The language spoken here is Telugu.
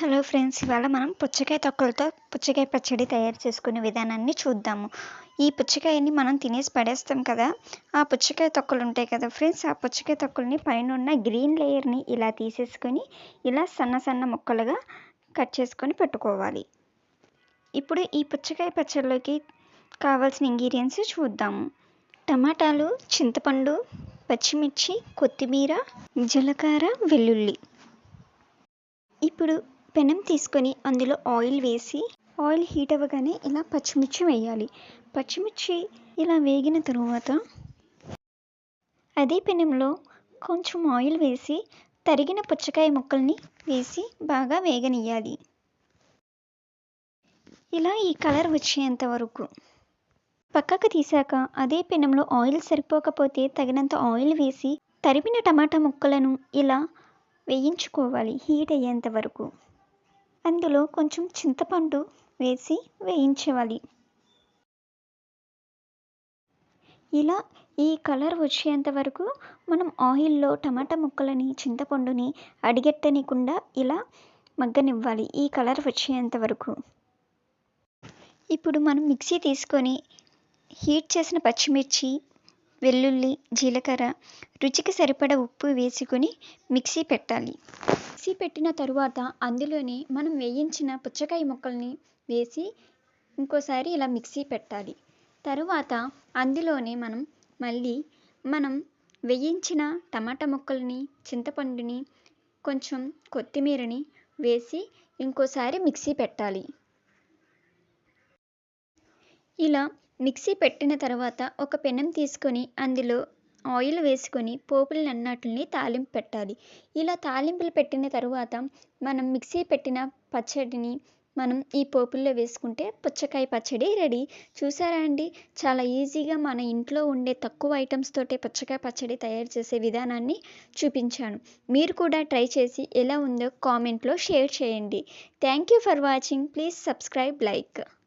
హలో ఫ్రెండ్స్ ఇవాళ మనం పుచ్చకాయ తొక్కలతో పుచ్చకాయ పచ్చడి తయారు చేసుకునే విధానాన్ని చూద్దాము. ఈ పుచ్చకాయని మనం తినేసి పడేస్తాం కదా ఆ పుచ్చకాయ తొక్కలు ఉంటాయి కదా ఫ్రెండ్స్ ఆ పుచ్చకాయ తొక్కల్ని పైన ఉన్న గ్రీన్ లేయర్ని ఇలా తీసేసుకొని ఇలా సన్న సన్న ముక్కలుగా కట్ చేసుకొని పెట్టుకోవాలి. ఇప్పుడు ఈ పుచ్చకాయ పచ్చడిలోకి కావాల్సిన ఇంగ్రీడియంట్స్ చూద్దాము. టమాటాలు చింతపండు పచ్చిమిర్చి కొత్తిమీర జీలకర్ర వెల్లుల్లి. ఇప్పుడు పెనం తీసుకొని అందులో ఆయిల్ వేసి ఆయిల్ హీట్ అవ్వగానే ఇలా పచ్చిమిర్చి వేయాలి. పచ్చిమిర్చి ఇలా వేగిన తరువాత అదే పెనంలో కొంచెం ఆయిల్ వేసి తరిగిన పుచ్చకాయ ముక్కల్ని వేసి బాగా వేగనియ్యాలి. ఇలా ఈ కలర్ వచ్చేంత వరకు. పక్కకు తీసాక అదే పెనంలో ఆయిల్ సరిపోకపోతే తగినంత ఆయిల్ వేసి తరిపిన టమాటా ముక్కలను ఇలా వేయించుకోవాలి హీట్ అయ్యేంత వరకు. అందులో కొంచెం చింతపండు వేసి వేయించవాలి ఇలా ఈ కలర్ వచ్చేంత వరకు మనం ఆయిల్లో టమాటా ముక్కలని చింతపండుని అడిగెట్టనికుండా ఇలా మగ్గనివ్వాలి ఈ కలర్ వచ్చేంత వరకు. ఇప్పుడు మనం మిక్సీ తీసుకొని హీట్ చేసిన పచ్చిమిర్చి వెల్లుల్లి జీలకర్ర రుచికి సరిపడ ఉప్పు వేసుకొని మిక్సీ పెట్టాలి. మిక్సీ పెట్టిన తరువాత అందులోని మనం వేయించిన పుచ్చకాయ ముక్కల్ని వేసి ఇంకోసారి ఇలా మిక్సీ పెట్టాలి. తరువాత అందులోనే మనం మళ్ళీ మనం వేయించిన టమాటా ముక్కల్ని చింతపండుని కొంచెం కొత్తిమీరని వేసి ఇంకోసారి మిక్సీ పెట్టాలి. ఇలా మిక్సీ పెట్టిన తర్వాత ఒక పెనం తీసుకొని అందులో ఆయిల్ వేసుకొని పోపులన్నిటిని తాలింపు పెట్టాలి. ఇలా తాలింపులు పెట్టిన తర్వాత మనం మిక్సీ పెట్టిన పచ్చడిని మనం ఈ పోపుల్లో వేసుకుంటే పుచ్చకాయ పచ్చడి రెడీ. చూసారా అండి? చాలా ఈజీగా మన ఇంట్లో ఉండే తక్కువ ఐటమ్స్ తోటే పుచ్చకాయ పచ్చడి తయారు చేసే విధానాన్ని చూపించాను. మీరు కూడా ట్రై చేసి ఎలా ఉందో కామెంట్లో షేర్ చేయండి. Thank you for watching. Please subscribe like.